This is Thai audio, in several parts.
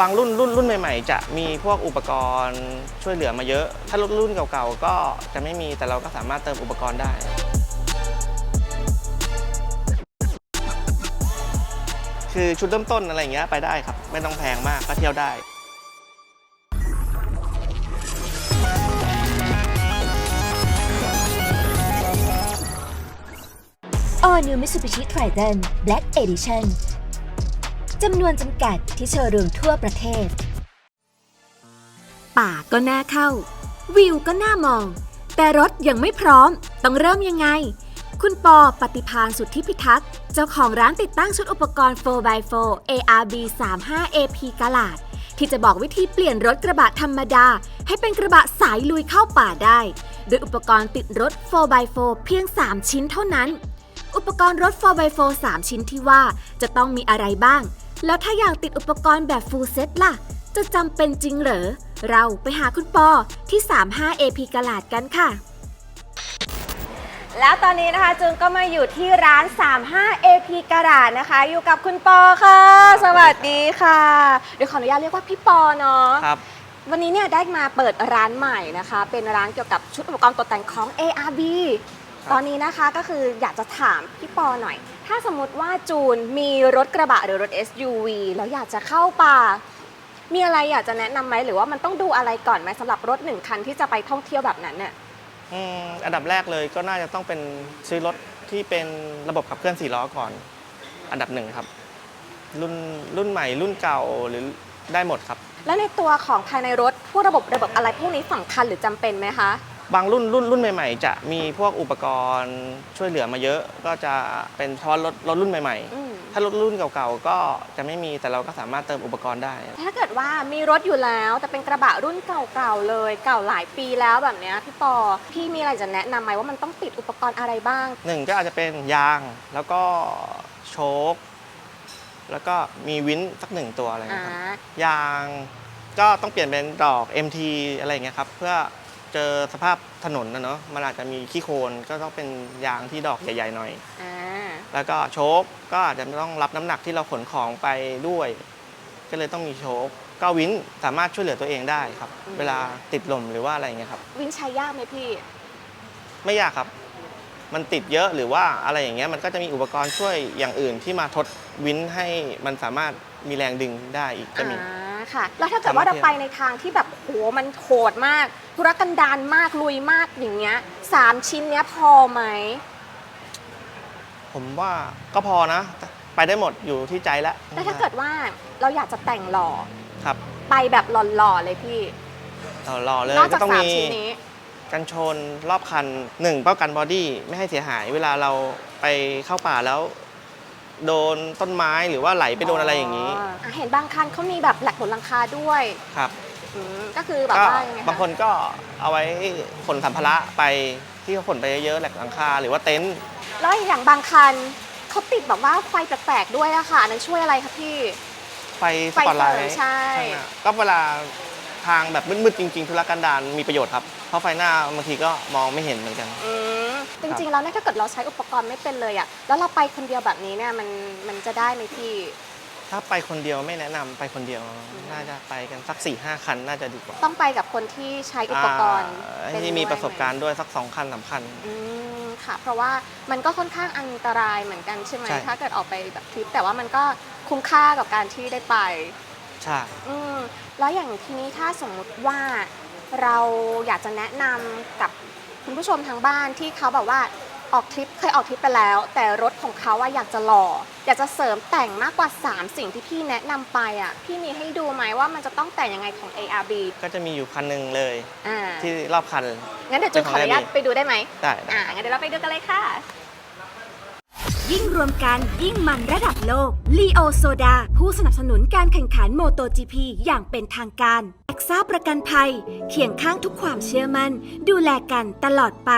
บางรุ่นรุ่นรุ่นใหม่ๆ จะมีพวกอุปกรณ์ช่วยเหลือมาเยอะ ถ้ารุ่นรุ่นเก่าๆ ก็จะไม่มีแต่เราก็สามารถเติมอุปกรณ์ได้ คือชุดเริ่มต้นอะไรอย่างเงี้ยไปได้ครับ ไม่ต้องแพงมากก็เที่ยวได้ All New Mitsubishi Triton Black Edition จำนวนจำกัดที่โชว์รูมทั่วประเทศ ป่าก็น่าเข้า วิวก็น่ามอง แต่รถยังไม่พร้อม ต้องเริ่มยังไง คุณปอปฏิพานสุทธิพิทักษ์ เจ้าของร้านติดตั้งชุดอุปกรณ์ 4x4 ARB 35 AP กาลาด ที่จะบอกวิธีเปลี่ยนรถกระบะธรรมดา ให้เป็นกระบะสายลุยเข้าป่าได้โดยอุปกรณ์ติดรถ 4x4 เพียง 3 ชิ้นเท่านั้นอุปกรณ์รถ 4x4 3 ชิ้นที่ว่าจะต้องมีอะไรบ้าง แล้วถ้าอยากติดอุปกรณ์แบบ full set ล่ะ จะจำเป็นจริงเหรอ เราไปหาคุณปอที่ 35 AP กลาดกันค่ะ แล้วตอนนี้นะคะจึงก็มาอยู่ที่ร้าน 35 AP กระดาษนะคะ อยู่กับคุณปอค่ะ สวัสดีค่ะ เดี๋ยวขออนุญาตเรียกว่าพี่ปอเนาะ ครับ วันนี้เนี่ยได้มาเปิดร้านใหม่นะคะ เป็นร้านเกี่ยวกับชุดอุปกรณ์ตกแต่งของ ARB ครับตอนนี้นะคะก็คืออยากจะถามพี่ปอหน่อย ถ้าสมมติว่าจูนมีรถกระบะหรือรถ SUV แล้วอยากจะเข้าป่า มีอะไรอยากจะแนะนำไหมหรือว่ามันต้องดูอะไรก่อนไหมสำหรับรถหนึ่งคันที่จะไปท่องเที่ยวแบบนั้นเนี่ยอืมอันดับแรกเลยก็น่าจะต้องเป็นซื้อรถที่เป็นระบบขับเคลื่อนสี่ล้อก่อน อันดับหนึ่งครับ รุ่นรุ่นใหม่รุ่นเก่าหรือได้หมดครับ แล้วในตัวของภายในรถพวกระบบระบบอะไรพวกนี้สำคัญหรือจำเป็นไหมคะ บางรุ่นรุ่นรุ่นใหม่ๆ จะมีพวกอุปกรณ์ช่วยเหลือมาเยอะ ก็จะเป็นเฉพาะรถรถรุ่นใหม่อืม ๆ ถ้ารถรุ่นเก่าๆ ก็จะไม่มีแต่เราก็สามารถเติมอุปกรณ์ได้ ถ้าเกิดว่ามีรถอยู่แล้วแต่เป็นกระบะรุ่นเก่าๆเลย เก่าหลายปีแล้วแบบเนี้ยพี่ปอพี่มีอะไรจะแนะนำไหมว่ามันต้องติดอุปกรณ์อะไรบ้าง หนึ่งก็อาจจะเป็นยางแล้วก็โชคแล้วก็มีวินสักหนึ่งตัวอะไรอ่าเงี้ยครับ ยางก็ต้องเปลี่ยนเป็นดอก MT อะไรอย่างเงี้ยครับ เพื่อ เจอสภาพถนนนะเนาะมันอาจจะมีขี้โคลนก็ต้องเป็นยางที่ดอกใหญ่ๆหน่อย อ่าแล้วก็โชคก็อาจจะต้องรับน้ำหนักที่เราขนของไปด้วย ก็เลยต้องมีโชคก็วินสามารถช่วยเหลือตัวเองได้ครับ เวลาติดลมหรือว่าอะไรอย่างเงี้ยครับ วินใช้ยากไหมพี่ ไม่ยากครับ มันติดเยอะหรือว่าอะไรอย่างเงี้ยมันก็จะมีอุปกรณ์ช่วยอย่างอื่นที่มาทดวินให้มันสามารถมีแรงดึงได้อีกก็มี อ่า ค่ะ แล้วถ้าเกิดว่าเราไปในทางที่แบบโหมันโหดมากธุรกันดารมากลุยมากอย่างเงี้ยสามชิ้นเนี้ยพอไหมผมว่าก็พอนะ ไปได้หมดอยู่ที่ใจแล้วแล้วถ้าเกิดว่าเราอยากจะแต่งหล่อครับ ไปแบบหล่อๆเลยพี่เอารอเลยนอกจาก็กต้องสามมีชิ้นนี้กันชนรอบคันหนึ่งป้องกันบอดี้ไม่ให้เสียหาย เวลาเราไปเข้าป่าแล้ว โดนต้นไม้หรือว่าไหลไปโดนอะไรอย่างนี้อะเห็นบางคันเขามีแบบแหลกบนหลังคาด้วยครับอืมก็คือแบบก็ว่ายังไงะบางคนก็เอาไว้ขนสัมภาระไปที่เขาขนไปเยอะๆแหลกหลังคาหรือว่าเต็นท์แล้วอย่างบางคันเขาติดแบบว่าไฟแปลกๆด้วยอะค่ะอันนั้นช่วยอะไรคะพี่ ไฟสปอตไลไฟเสริมท์ใช่ ข้างหน้าก็เวลาทางแบบมืดๆจริงๆธุรกันดารมีประโยชน์ครับเพราะไฟหน้าบางทีก็มองไม่เห็นเหมือนกัน อืม จริงๆแล้วเนี่ยถ้าเกิดเราใช้อุปกรณ์ไม่เป็นเลยอะแล้วเราไปคนเดียวแบบนี้เนี่ยมันมันจะได้ไหมพี่ ถ้าไปคนเดียวไม่แนะนำไปคนเดียวน่าจะไปกันสัก4ี่ห้าคันน่าจะดีกว่าต้องไปกับคนที่ใช้อุปกรณ์อ่าเป็นที่มีด้วยประสบการไหณ์ด้วยสักสองคันสามคัน อืมค่ะ เพราะว่ามันก็ค่อนข้างอันตรายเหมือนกันใช่ไหมใช่ ถ้าเกิดออกไปแบบทริปแต่ว่ามันก็คุ้มค่ากับการที่ได้ไป ใช่ อืมแล้วอย่างทีนี้ถ้าสมมุติว่าเราอยากจะแนะนำกับ คุณผู้ชมทางบ้านที่เขาแบบว่าออกทริปเคยออกทริปไปแล้ว แต่รถของเขาว่าอยากจะหล่อ อยากจะเสริมแต่งมากกว่า 3 สิ่งที่พี่แนะนำไปอะพี่มีให้ดูไหมว่ามันจะต้องแต่งยังไงของ ARB ก็จะมีอยู่คันหนึ่งเลยอ่าที่รอบคัน งั้นเดี๋ยวจุนขออนุญาตเป็นของ ARB ไปดูได้ไหมได้ อ่างั้นเดี๋ยวเราไปดูกันเลยค่ะ ยิ่งรวมกันยิ่งมันระดับโลกลีโอโซดา ผู้สนับสนุนการแข่งขันโมโต GP อย่างเป็นทางการแอคซ่าประกันภัย เคียงข้างทุกความเชื่อมัน่น ดูแลกันตลอดไป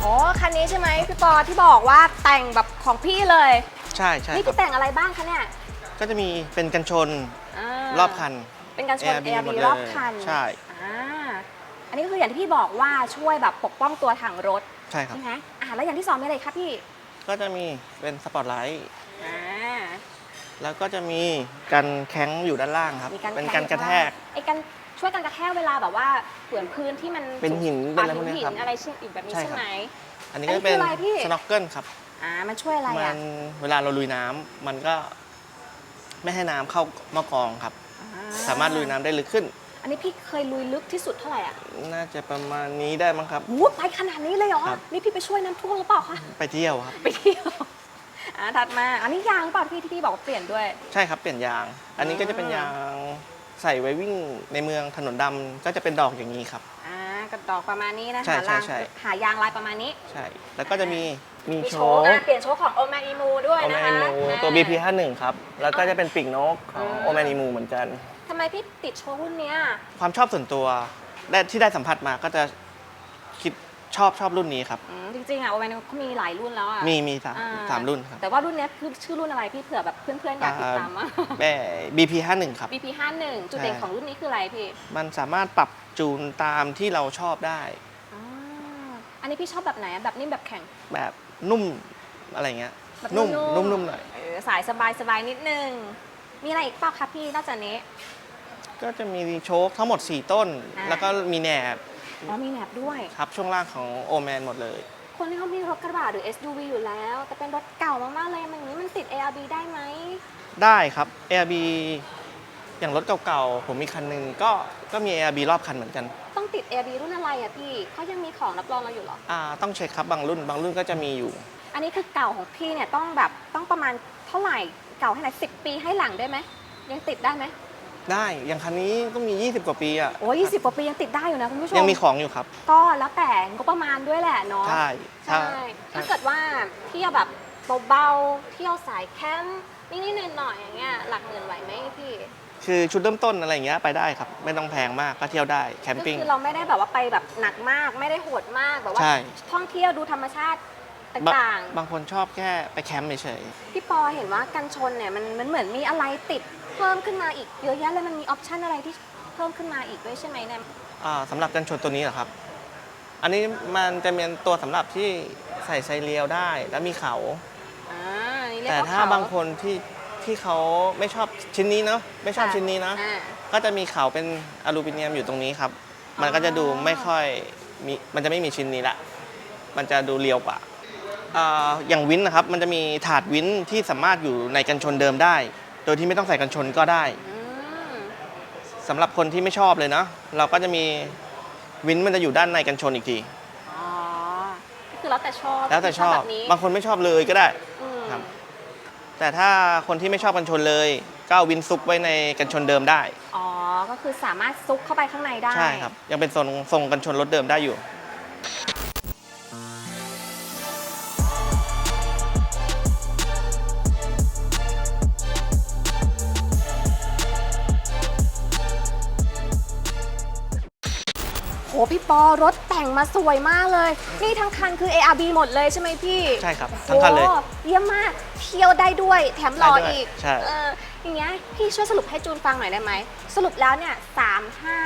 โอ้คันนี้ใช่ไหมพี่ปอที่บอกว่าแต่งแบบของพี่เลย ใช่ใช่นี่ครัพี่บแต่งอะไรบ้างคะเนี่ย ก็จะมีเป็นกันชนารอบคัน เป็นการชน ARB ARB หมดเลยรอบคันใช่อ่าอันนี้ก็คืออย่างที่พี่บอกว่าช่วยแบบปกป้องตัวถังรถใช่ครับใช่ไหมอ่าแล้วอย่างที่สองมีอะไรคะพี่ก็จะมีเป็นสปอตไลท์อ่าแล้วก็จะมีกันแข้งอยู่ด้านล่างครับมีการเป็นการกระแทกไอ้กันช่วยกันกระแทกเวลาแบบว่าเปลี่ยนพื้นที่มันเป็นหินเป็นอะไรพวกหิเนี้ยครับอะไรชิ้นอีกแบบนี้ใช่ใช่ครับไหมอันนี้อันก็นี้เป็นคืออะไรพี่สโนว์เกิลครับอ่ามันช่วยอะไรมัอะนเวลาเราลุยน้ำมันก็ไม่ให้น้ำเข้ามากองครับอ่ สามารถลุยน้ำได้ลึกขึ้น อันนี้พี่เคยลุยลึกที่สุดเท่าไหร่อะน่าจะประมาณนี้ได้มั้งครับโหไปขนาดนี้เลยเหรอ ครับ นี่พี่ไปช่วยน้ำท่วมหรือเปล่าคะ ไปเที่ยวครับ ไปเที่ยวอ่าถัดมา อันนี้ยางเปล่าที่ที่พี่บอกว่าเปลี่ยนด้วย ใช่ครับเปลี่ยนยาง อันนี้ก็จะเป็นยางใส่ไว้วิ่งในเมืองถนนดำก็จะเป็นดอกอย่างนี้ครับ อ่ากระดอกประมาณนี้นะใช่หาใช่รางใช่ หายางลายประมาณนี้ใช่ แล้วก็จะมีมีมีโชโชว์ว์อะเปลี่ยนโชว์ของโอแมอีมูด้วยโอแมนะคะนิมูตัว BP 5 1 ครับ แล้วก็จะเป็นปีกนกของโอแมนิมูเหมือนกัน ทำไมพี่ติดโชว์รุ่นเนี้ยความชอบส่วนตัวและที่ได้สัมผัสมาก็จะคิดชอบชอบรุ่นนี้ครับ อืมจริงๆอะโอแมนเขามีหลายรุ่นแล้วอะมีมีสามอ่สามรุ่นครับแต่ว่ารุ่นเนี้ยคือชื่อรุ่นอะไรพี่เผื่อแบบเพื่อนๆอยากติดตามอะ แม่ BP 5 1ครับ BP 5 1จุดเด่นใช่ของรุ่นนี้คืออะไรพี่มันสามารถปรับจูนตามที่เราชอบได้ อ่าอันนี้พี่ชอบแบบไหนอะแบบนิ่มแบบแข็ง แบบนุ่มอะไรเงี้ยแบบนุ่มนุ่มๆ นุ่มๆหน่อย เออสายสบายสบายนิดนึง มีอะไรอีกเปล่าคะพี่นอกจากนี้ ก็จะมีโชคทั้งหมด 4 ต้น อ่า แล้วก็มีแหนบอ๋อมีแหนบด้วย ครับช่วงล่างของโอแมนหมดเลย คนที่เขามีรถกระบะหรือ SUV อยู่แล้ว แต่เป็นรถเก่ามากๆเลยมันอย่างนี้มันติด ARB ได้ไหมได้ครับ ARB อย่างรถเก่าๆ ผมมีคันหนึ่งก็ก็มี ARB รอบคันเหมือนกันต้องติด ARB รุ่นอะไรอะพี่เขายังมีของรับรองเราอยู่เหรอ อ่าต้องเช็คครับบางรุ่น บางรุ่นก็จะมีอยู่ อันนี้คือเก่าของพี่เนี่ยต้องแบบต้องประมาณเท่าไหร่เก่าให้ไหนสิปีให้หลังได้ไหมยังติดได้ไหม ได้อย่างคันนี้ก็มี 20 กว่าปีอะโอ้ยี่สิบกว่าปียังติดได้อยู่นะคุณผู้ชม ยังมีของอยู่ครับ ก็แล้วแต่งบประมาณด้วยแหละเนาะ ใช่ใช่ถ้าเกิดว่าเที่ยวแบบเบาๆเที่ยวสายแคมป์นิดๆหน่อยๆอย่างเงี้ยหลักหมื่นไหวไหมพี่คือชุดเริ่มต้นอะไรอย่างเงี้ยไปได้ครับ ไม่ต้องแพงมากก็เที่ยวได้แคมก็ปิ้งคือเราไม่ได้แบบว่าไปแบบหนักมากไม่ได้โหดมากแบบว่าใช่ท่องเที่ยวดูธรรมชาติบางต่างบางคนชอบแค่ไปแคมป์เฉยๆพี่ปอเห็นว่ากันชนเนี่ยมันมันเหมือนมีอะไรติด เพิ่มขึ้นมาอีกเยอะแยะเลยมันมีออปชันอะไรที่เพิ่มขึ้นมาอีกด้วยใช่ไหมเนี่ยๆอ่าสำหรับกันชนตัวนี้เหรอครับ อันนี้มันจะเป็นตัวสำหรับที่ใส่ไซเรียวได้ แล้วมีเขา อ่านี่เรียกแต่ว่าถ้าเขบางคนที่ที่เขาไม่ชอบชิ้นนี้เนาะไม่ชอบค่ะชิ้นนี้นะ อ่า ก็จะมีเขาเป็นอลูมิเนียมอยู่ตรงนี้ครับ มันก็จะดูไม่ค่อยมีมันจะไม่มีชิ้นนี้ละ มันจะดูเรียวกว่าอ่าอย่างวินนะครับ มันจะมีถาดวินที่สามารถอยู่ในกันชนเดิมได้ โดยที่ไม่ต้องใส่กันชนก็ได้อืมสำหรับคนที่ไม่ชอบเลยนะ เราก็จะมีวินมันจะอยู่ด้านในกันชนอีกที อ๋อคือแล้วแต่ชอบแล้วแต่ชอบแบบนี้บางคนไม่ชอบเลยก็ได้ อืมครับ แต่ถ้าคนที่ไม่ชอบกันชนเลยก็เอาวินซุกไว้ในกันชนเดิมได้ อ๋อก็คือสามารถซุกเข้าไปข้างในได้ใช่ครับ ยังเป็นทรงทรงกันชนรถเดิมได้อยู่ ปอรถแต่งมาสวยมากเลย นี่ทั้งคันคือ ARB หมดเลยใช่ไหมพี่ใช่ครับทั้งคันเลย โอ้เยี่ยมมากเที่ยวได้ด้วยแถมหล่อได้ด้วยอีกใช่ เอออย่างเงี้ยพี่ช่วยสรุปให้จูนฟังหน่อยได้ไหม สรุปแล้วเนี่ยสามห้า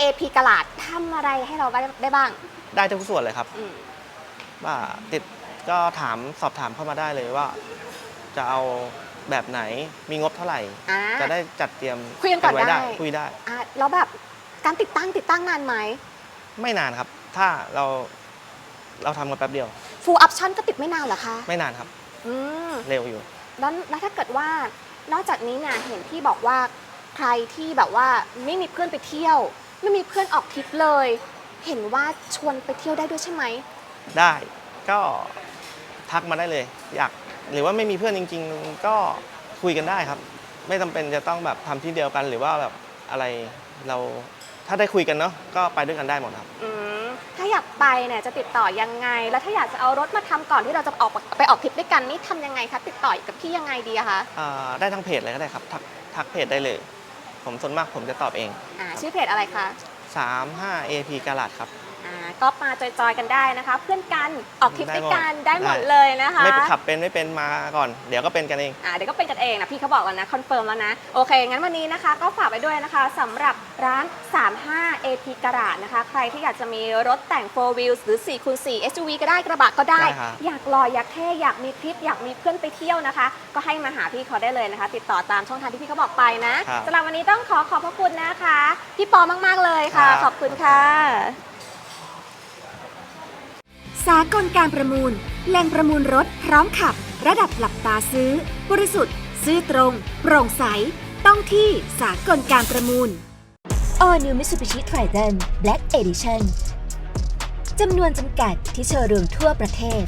AP กะลาดทำอะไรให้เราได้ได้บ้างได้ทุกส่วนเลยครับ อืม ว่าติดก็ถามสอบถามเข้ามาได้เลยว่า จะเอาแบบไหนมีงบเท่าไหร่ อ่าจะได้จัดเตรียมคุยกันก่อนไว้ได้ คุยได้ อะแล้วแบบการติดตั้งติดตั้งนานไหม ไม่นานครับ ถ้าเราเราทำกันแป๊บเดียว full option ก็ติดไม่นานเหรอคะ ไม่นานครับ อืม เร็วอยู่ แล้วแล้วถ้าเกิดว่านอกจากนี้เนี่ยเห็นพี่บอกว่าใครที่แบบว่าไม่มีเพื่อนไปเที่ยว ไม่มีเพื่อนออกทริปเลย เห็นว่าชวนไปเที่ยวได้ด้วยใช่ไหมได้ก็ทักมาได้เลย อยากหรือว่าไม่มีเพื่อนจริง ๆ ก็คุยกันได้ครับ ไม่จำเป็นจะต้องแบบทำที่เดียวกันหรือว่าแบบอะไรเรา ถ้าได้คุยกันเนาะก็ไปด้วยกันได้หมดครับ อืมถ้าอยากไปเนี่ยจะติดต่อยังไง แล้วถ้าอยากจะเอารถมาทำก่อนที่เราจะออกไปออกทริปด้วยกันนี่ทำยังไงคะติดต่อกับพี่ยังไงดีอะคะอ่าได้ทั้งเพจเลยก็ได้ครับ ทักทักเพจได้เลย ผมส่วนมากผมจะตอบเอง อ่าชื่อเพจอะไรคะ 35 AP กาลาดครับ อ่าก็มาจอยๆกันได้นะคะ เพื่อนกันออกทริปด้วยกันได้หมดได้เลยนะคะไม่ขับเป็นไม่เป็นมาก่อน เดี๋ยวก็เป็นกันเองอ่าเดี๋ยวก็เป็นกันเองนะพี่เขาบอกแล้วนะคอนเฟิร์มแล้วนะโอเค งั้นวันนี้นะคะก็ฝากไปด้วยนะคะสำหรับร้าน 35 AP กระดนะคะ ใครที่อยากจะมีรถแต่ง 4 wheels หรือ4คูณ4 SUV ก็ได้กระบะก็ได้ได้ครับอยากหล่ออยากเท่อยากมีทริปอยากมีเพื่อนไปเที่ยวนะคะ ก็ให้มาหาพี่เขาได้เลยนะคะ ติดต่อตามช่องทางที่พี่เขาบอกไปนะครับสำหรับวันนี้ต้องขอขอบพระคุณนะคะ พี่ปอมาก ๆ เลยค่ะครับขอบคุณค่ะ สากลการประมูล แหล่งประมูลรถพร้อมขับ ระดับหลับตาซื้อ บริสุทธิ์ ซื้อตรง โปร่งใส ต้องที่สากลการประมูล All New Mitsubishi Triton Black Edition จำนวนจำกัดที่โชว์รูมทั่วประเทศ